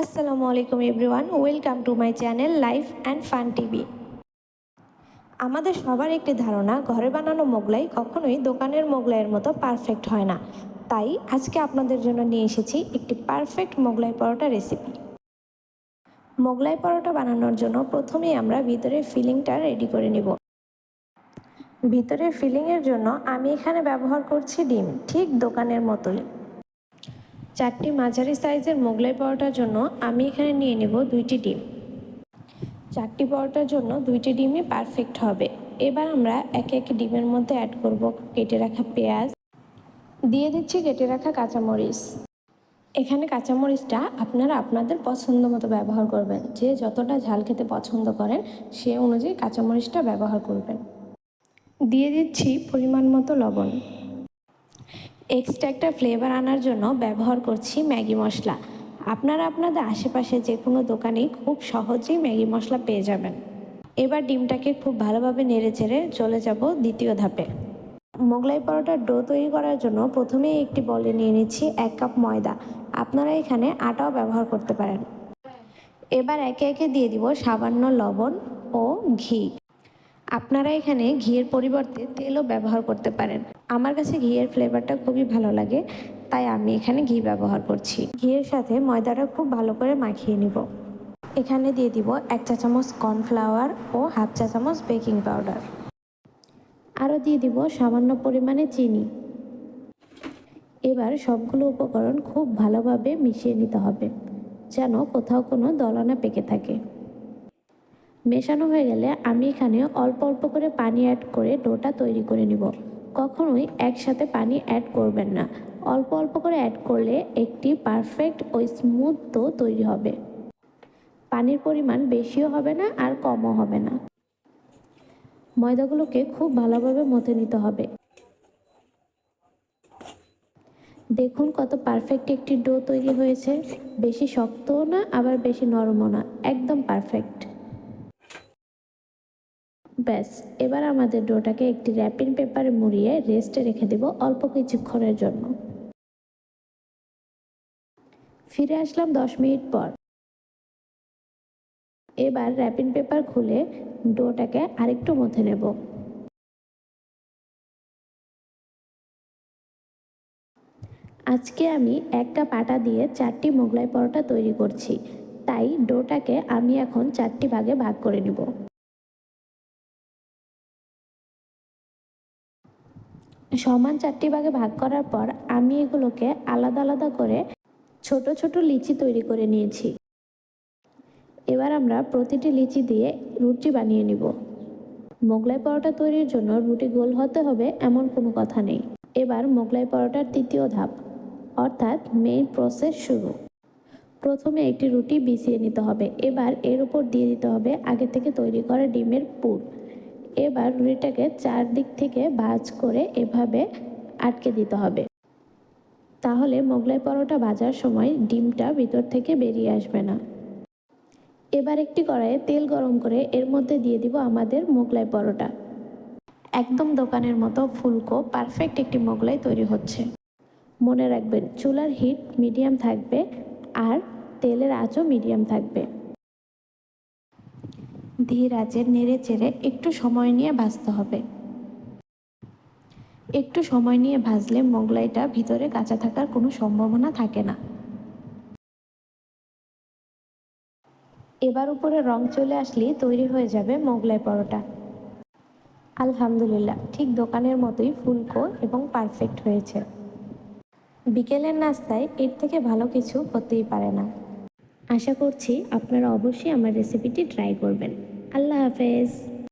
আসসালামু আলাইকুম everyone welcome to my channel life and fun TV আমাদের সবার একটি ধারণা, ঘরে বানানো মোগলাই কখনোই দোকানের মোগলাইয়ের মতো পারফেক্ট হয় না। তাই আজকে আপনাদের জন্য নিয়ে এসেছি একটি পারফেক্ট মোগলাই পরোটা রেসিপি মোগলাই পরোটা বানানোর জন্য প্রথমেই আমরা ভিতরের ফিলিংটা রেডি করে নিব। ভিতরের ফিলিংয়ের জন্য আমি এখানে ব্যবহার করছি ডিম, ঠিক দোকানের মতোই। চারটি মাঝারি সাইজের মোগলাই পরোটার জন্য আমি এখানে নিয়ে নেব দুইটি ডিম। চারটি পরোটার জন্য দুইটি ডিমই পারফেক্ট হবে। এবার আমরা একে একে ডিমের মধ্যে অ্যাড করব কেটে রাখা পেঁয়াজ। দিয়ে দিচ্ছি কেটে রাখা কাঁচামরিচ। এখানে কাঁচামরিচটা আপনারা আপনাদের পছন্দ মতো ব্যবহার করবেন। যে যতটা ঝাল খেতে পছন্দ করেন, সে অনুযায়ী কাঁচামরিচটা ব্যবহার করবেন। দিয়ে দিচ্ছি পরিমাণ মতো লবণ। এক্সট্রা একটা ফ্লেভার আনার জন্য ব্যবহার করছি ম্যাগি মশলা। আপনারা আপনাদের আশেপাশে যে কোনো দোকানেই খুব সহজেই ম্যাগি মশলা পেয়ে যাবেন। এবার ডিমটাকে খুব ভালোভাবে নেড়ে চেড়ে চলে যাব দ্বিতীয় ধাপে। মোগলাই পরোটার ডো তৈরি করার জন্য প্রথমেই একটি বলে নিয়ে নিচ্ছি এক কাপ ময়দা। আপনারা এখানে আটাও ব্যবহার করতে পারেন। এবার একে একে দিয়ে দিব সামান্য লবণ ও ঘি। আপনারা এখানে ঘিয়ের পরিবর্তে তেলও ব্যবহার করতে পারেন। আমার কাছে ঘিয়ের ফ্লেভারটা খুবই ভালো লাগে, তাই আমি এখানে ঘি ব্যবহার করছি। ঘিয়ের সাথে ময়দাটা খুব ভালো করে মাখিয়ে নিব। এখানে দিয়ে দিব এক চা চামচ কর্নফ্লাওয়ার ও হাফ চা চামচ বেকিং পাউডার আরও দিয়ে দিব সামান্য পরিমাণে চিনি। এবার সবগুলো উপকরণ খুব ভালোভাবে মিশিয়ে নিতে হবে, যেন কোথাও কোনো দলানা পেকে থাকে। মেশানো হয়ে গেলে আমি এখানে অল্প অল্প করে পানি অ্যাড করে ডোটা তৈরি করে নিব। কখনোই একসাথে পানি অ্যাড করবেন না। অল্প অল্প করে অ্যাড করলে একটি পারফেক্ট ও স্মুথ ডো তৈরি হবে। পানির পরিমাণ বেশিও হবে না আর কমও হবে না। ময়দাগুলোকে খুব ভালোভাবে মথে নিতে হবে। দেখুন কত পারফেক্ট একটি ডো তৈরি হয়েছে। বেশি শক্তও না, আবার বেশি নরমও না। একদম পারফেক্ট ব্যাস, এবার আমাদের ডোটাকে একটি র্যাপিং পেপারে মুড়িয়ে রেস্টে রেখে দেব অল্প কিছুক্ষণের জন্য। ফিরে আসলাম দশ মিনিট পর। এবার র্যাপিং পেপার খুলে ডোটাকে আরেকটু মথে নেব। আজকে আমি এক কাপ আটা দিয়ে চারটি মোগলাই পরোটা তৈরি করছি, তাই ডোটাকে আমি এখন চারটি ভাগে ভাগ করে নিব। সমান চারটি ভাগে ভাগ করার পর আমি এগুলোকে আলাদা আলাদা করে ছোট ছোট লিচি তৈরি করে নিয়েছি। এবার আমরা প্রতিটি লিচি দিয়ে রুটি বানিয়ে নিব। মোগলাই পরোটা তৈরির জন্য রুটি গোল হতে হবে এমন কোনো কথা নেই। এবার মোগলাই পরোটার তৃতীয় ধাপ, অর্থাৎ মেইন প্রসেস শুরু। প্রথমে একটি রুটি বিছিয়ে নিতে হবে। এবার এর উপর দিয়ে দিতে হবে আগে থেকে তৈরি করা ডিমের পুর। এবার রুটিটাকে চারদিক থেকে ভাজ করে এভাবে আটকে দিতে হবে। তাহলে মোগলাই পরোটা ভাজার সময় ডিমটা ভিতর থেকে বেরিয়ে আসবে না। এবার একটি কড়াইয়ে তেল গরম করে এর মধ্যে দিয়ে দিব আমাদের মোগলাই পরোটা। একদম দোকানের মতো ফুলকো পারফেক্ট একটি মোগলাই তৈরি হচ্ছে। মনে রাখবেন, চুলার হিট মিডিয়াম থাকবে আর তেলের আঁচও মিডিয়াম থাকবে। ধীর আঁচে নেড়ে চেড়ে একটু সময় নিয়ে ভাজতে হবে। একটু সময় নিয়ে ভাজলে মোগলাইটা ভিতরে কাঁচা থাকার কোনো সম্ভাবনা থাকে না। এবার উপরে রং চলে আসলেই তৈরি হয়ে যাবে মোগলাই পরোটা। আলহামদুলিল্লাহ, ঠিক দোকানের মতোই ফুলকো এবং পারফেক্ট হয়েছে। বিকেলের নাস্তায় এর থেকে ভালো কিছু হতেই পারে না। আশা করছি আপনারা অবশ্যই আমার রেসিপিটি ট্রাই করবেন। আল্লাহ হাফেজ।